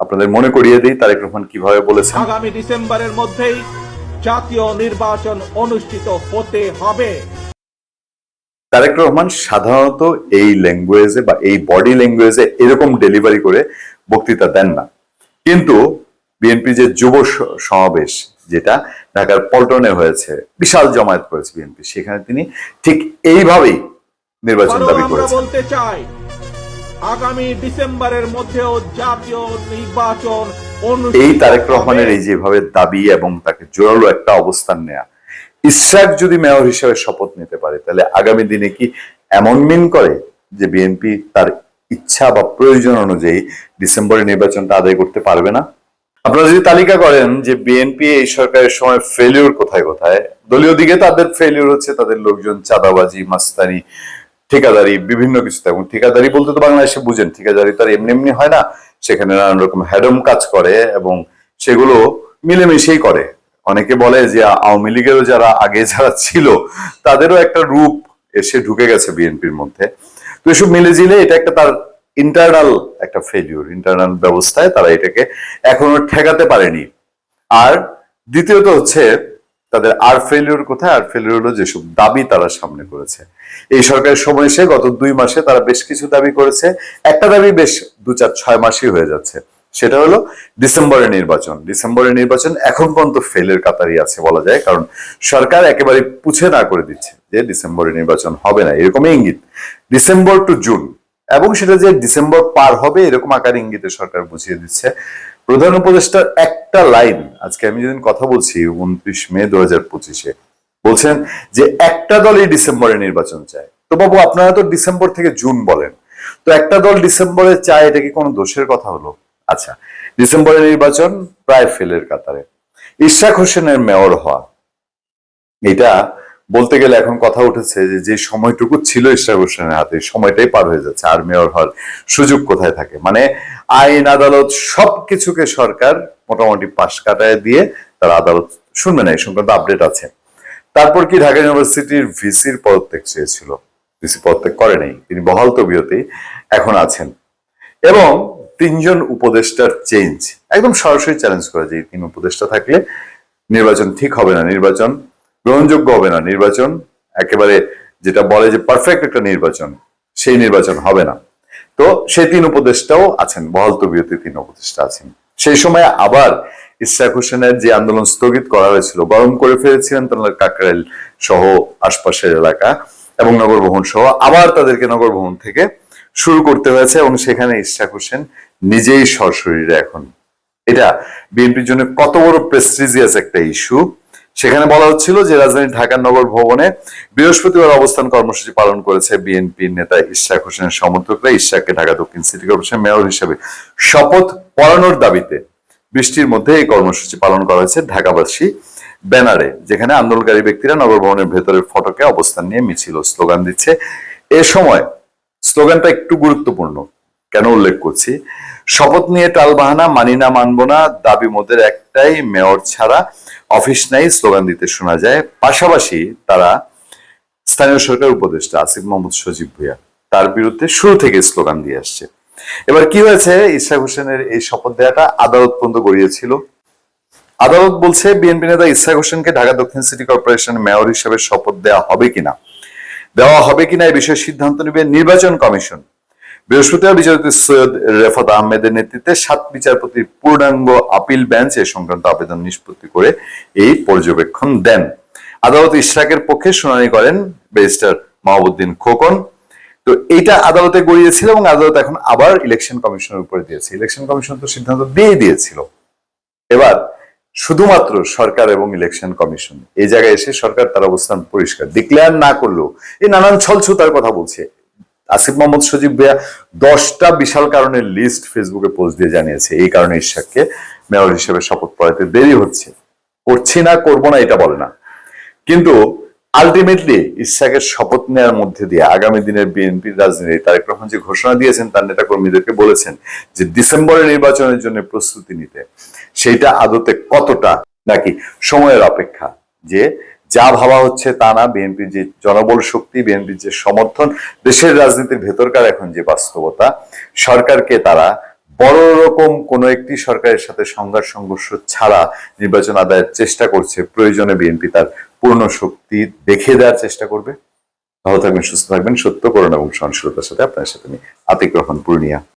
আপনাদের মনে করিয়ে দিই তারেক রহমান কীভাবে বলেছেন? আগামী ডিসেম্বরের মধ্যেই জাতীয় নির্বাচন অনুষ্ঠিত হতে হবে। তারেক রহমান সাধারণত এই ল্যাঙ্গুয়েজে বা এই বডি ল্যাঙ্গুয়েজে এরকম ডেলিভারি করে বক্তৃতা দেন না। কিন্তু বিএনপি যে যুব সমাবেশ যেটা ঢাকার পল্টনে হয়েছে বিশাল জমায়েত করেছে বিএনপি সেখানে তিনি ঠিক এইভাবেই নির্বাচন দাবি করেছেন। বলতে চাই আগামী ডিসেম্বরের মধ্যেও জাতীয় নির্বাচন এই তারেক রহমানের এই যেভাবে দাবি এবং তাকে জোরালো একটা অবস্থান নেয়া ইসরাক যদি মেয়র হিসেবে শপথ নিতে পারে, তাহলে আগামী দিনে কি এমন মিন করে যে বিএনপি তার ইচ্ছা বা প্রয়োজন অনুযায়ী ডিসেম্বরে নির্বাচনটা আদায় করতে পারবে না? আপনারা যদি তালিকা করেন যে বিএনপি এই সরকারের সময় ফেলিউর কোথায় কোথায়, দলীয় দিকে তাদের ফেলিউর হচ্ছে, তাদের লোকজন চাঁদাবাজি, মাস্তানি ঠিকাদারি বিভিন্ন কিছুতে। এবং ঠিকাদারি বলতে তো বাংলাদেশে বুঝেন, ঠিকাদারি তো আর এমনি এমনি হয় না। সেখানে নানান রকম হ্যাডম কাজ করে এবং সেগুলো মিলেমিশেই করে। অনেকে বলে যে আওয়ামী লীগেরও যারা আগে যারা ছিল, তাদেরও একটা রূপ এসে ঢুকে গেছে বিএনপির মধ্যে। তো এসব মিলে জিলে এটা একটা তার ইন্টারনাল একটা ফেলিউর ইন্টারনাল ব্যবস্থায় তারা এটাকে এখনও ঠেকাতে পারেনি। আর দ্বিতীয়ত হচ্ছে তাদের আর ফেলিউর কোথায়? আর ফেলিউর হলো যেসব দাবি তারা সামনে করেছে। এই সরকারের সময় এসে গত দুই মাসে তারা বেশ কিছু দাবি করেছে। একটা দাবি বেশ দু চার ছয় মাসই হয়ে যাচ্ছে। সেটা হলো ডিসেম্বরের নির্বাচন। ডিসেম্বরের নির্বাচন এখন পর্যন্ত ফেলের কাতারই আছে বলা যায়। কারণ সরকার একেবারে পুছে না করে দিচ্ছে যে ডিসেম্বরে নির্বাচন হবে না। এরকমই ইঙ্গিত। ডিসেম্বর টু জুন এবং সেটা যে ডিসেম্বর পার হবে এরকম আকার ইঙ্গিতে সরকার বুঝিয়ে দিচ্ছে। প্রধান উপদেষ্টার একটা লাইন আজকে আমি যেদিন কথা বলছি উনত্রিশ মে দু হাজার পঁচিশে, বলছেন যে একটা দলই ডিসেম্বরে নির্বাচন চায়। তো বাবু, আপনারা তো ডিসেম্বর থেকে জুন বলেন। তো একটা দল ডিসেম্বরে চায়, এটা কি কোনো দোষের কথা হলো? আচ্ছা ডিসেম্বরের নির্বাচন প্রায় ফেলের কাতারে। ইশাক হোসেনের মেয়র হওয়া, এটা বলতে গেলে এখন কথা উঠেছে যে যে সময়টুকু ছিল ইশরাক হোসেনের হাতে, সময়টাই পার হয়ে যাচ্ছে আর মেয়র হওয়ার সুযোগ কোথায় থাকে? মানে আইন, আদালত সবকিছুকে সরকার মোটামুটি পাশ কাটায় দিয়ে তার আদালত, শুনবে না, এই সংক্রান্ত আপডেট আছে। তারপর কি ঢাকা ইউনিভার্সিটির ভিসির পদত্যাগ চেয়েছিল? ভিসি পদত্যাগ করে নাই তিনি বহাল তবিয়তেই এখন আছেন। এবং তিনজন উপদেষ্টার চেঞ্জ, একদম সরাসরি চ্যালেঞ্জ করে যে তিন উপদেষ্টা থাকলে নির্বাচন ঠিক হবে না, নির্বাচন গ্রহণযোগ্য হবে না নির্বাচন। একেবারে যেটা বলে যে পারফেক্ট একটা নির্বাচন, সেই নির্বাচন হবে না। তো সেই তিন উপদেষ্টাও আছেন, বহাল তবিয়তে তিন উপদেষ্টা আছেন। সেই সময় আবার ইশরাক হোসেনের যে আন্দোলন স্থগিত করা হয়েছিল গরম করে ফেলেছিলেন তাদের কাকরাইল সহ আশপাশের এলাকা এবং নগর ভবন সহ, আবার তাদেরকে নগর ভবন থেকে শুরু করতে হয়েছে এবং সেখানে ইশরাক হোসেন নিজেই সশরীরে এখন। এটা বিএনপির জন্য কত বড় প্রেস্টিজিয়াস একটা ইস্যু সেখানে বলা হচ্ছিল যে রাজধানী ঢাকার নগর ভবনে বৃহস্পতিবার অবস্থান কর্মসূচি পালন করেছে বিএনপির নেতা ইশরাক হোসেনের সমর্থকরা। ইশরাককে ঢাকা দক্ষিণ সিটি কর্পোরেশন মেয়র হিসেবে শপথ পড়ানোর দাবিতে বৃষ্টির মধ্যে এই কর্মসূচি পালন করা হয়েছে ঢাকাবাসী ব্যানারে, যেখানে আন্দোলনকারী ব্যক্তিরা নগর ভবনের ভেতরের ফটকে অবস্থান নিয়ে মিছিল স্লোগান দিচ্ছে। এ সময় স্লোগানটা একটু গুরুত্বপূর্ণ। কেন উল্লেখ করছি? শপথ নিয়ে টালবাহানা, মানি না, মানবো না, দাবি মোদের একটাই, মেয়র ছাড়া অফিস নাই, স্লোগান দিতে শোনা যায়। পাশাপাশি তারা স্থানীয় সরকার উপদেষ্টা আসিফ মোহাম্মদ সজীব ভুইয়া, তার বিরুদ্ধে শুরু থেকে স্লোগান দিয়ে আসছে। এবার কি হয়েছে? ইশাক হোসেনের এই শপথ দেওয়াটা আদালত পর্যন্ত গড়িয়েছিল। আদালত বলছে, বিএনপি নেতা ইসহাক হোসেনকে ঢাকা দক্ষিণ সিটি কর্পোরেশনের মেয়র হিসেবে শপথ দেওয়া হবে কিনা? দেওয়া হবে কিনা? এই বিষয়ে সিদ্ধান্ত নেবে নির্বাচন কমিশন। বৃহস্পতিবার বিচারপতি সৈয়দ রেফাত আহমেদের নেতৃত্বে সাত বিচারপতির পূর্ণাঙ্গ আপিল বেঞ্চ এ সংক্রান্ত আবেদন নিষ্পত্তি করে এই পর্যবেক্ষণ দেন। আদালত ইশরাকের পক্ষে শুনানি করেন ব্যারিস্টার মাহবুদ্দিন খোকন। তো এইটা আদালতে গড়িয়েছিল এবং আদালত এখন আবার ইলেকশন কমিশনের উপরে দিয়েছে। ইলেকশন কমিশন তো সিদ্ধান্ত দিয়ে দিয়েছিল। এবার শুধুমাত্র সরকার এবং ইলেকশন কমিশন, এই জায়গায় এসে সরকার তার অবস্থান পরিষ্কার ডিক্লেয়ার না করলেও, এই নানান ছলছুতার কথা বলছে। আসিফ মোহাম্মদ সজীব ভাইয়া দশটা বিশাল কারণের লিস্ট ফেসবুকে পোস্ট দিয়ে জানিয়েছে। এই কারণে ইশাককে মেয়র হিসেবে শপথ পড়াতে দেরি হচ্ছে। করছি না, করব না, এটা বলে না। কিন্তু আলটিমেটলি ইশাকের শপথ নেওয়ার মধ্যে দিয়ে আগামী দিনের বিএনপির রাজনীতি, তারেক রহমান যে ঘোষণা দিয়েছেন, তার নেতা কর্মীদেরকে বলেছেন যে ডিসেম্বরের নির্বাচনের জন্য প্রস্তুতি নিতে। সেইটা আদতে কতটা নাকি সময়ের অপেক্ষা যে যা ভাবা হচ্ছে তা না। বিএনপির যে জনবল শক্তি, বিএনপির যে সমর্থন, দেশের রাজনীতির ভেতরকার এখন যে বাস্তবতা, সরকারকে তারা বড় রকম কোন একটি সরকারের সাথে সংঘাত, সংঘর্ষ ছাড়া নির্বাচন আদায়ের চেষ্টা করছে। প্রয়োজনে বিএনপি তার পূর্ণ শক্তি দেখিয়ে দেওয়ার চেষ্টা করবে। ভালো থাকবেন, সুস্থ থাকবেন। সত্য করুন এবং সহনশীলতার সাথে আপনার সাথে আমি আতিক রহমান, পূর্ণিয়া।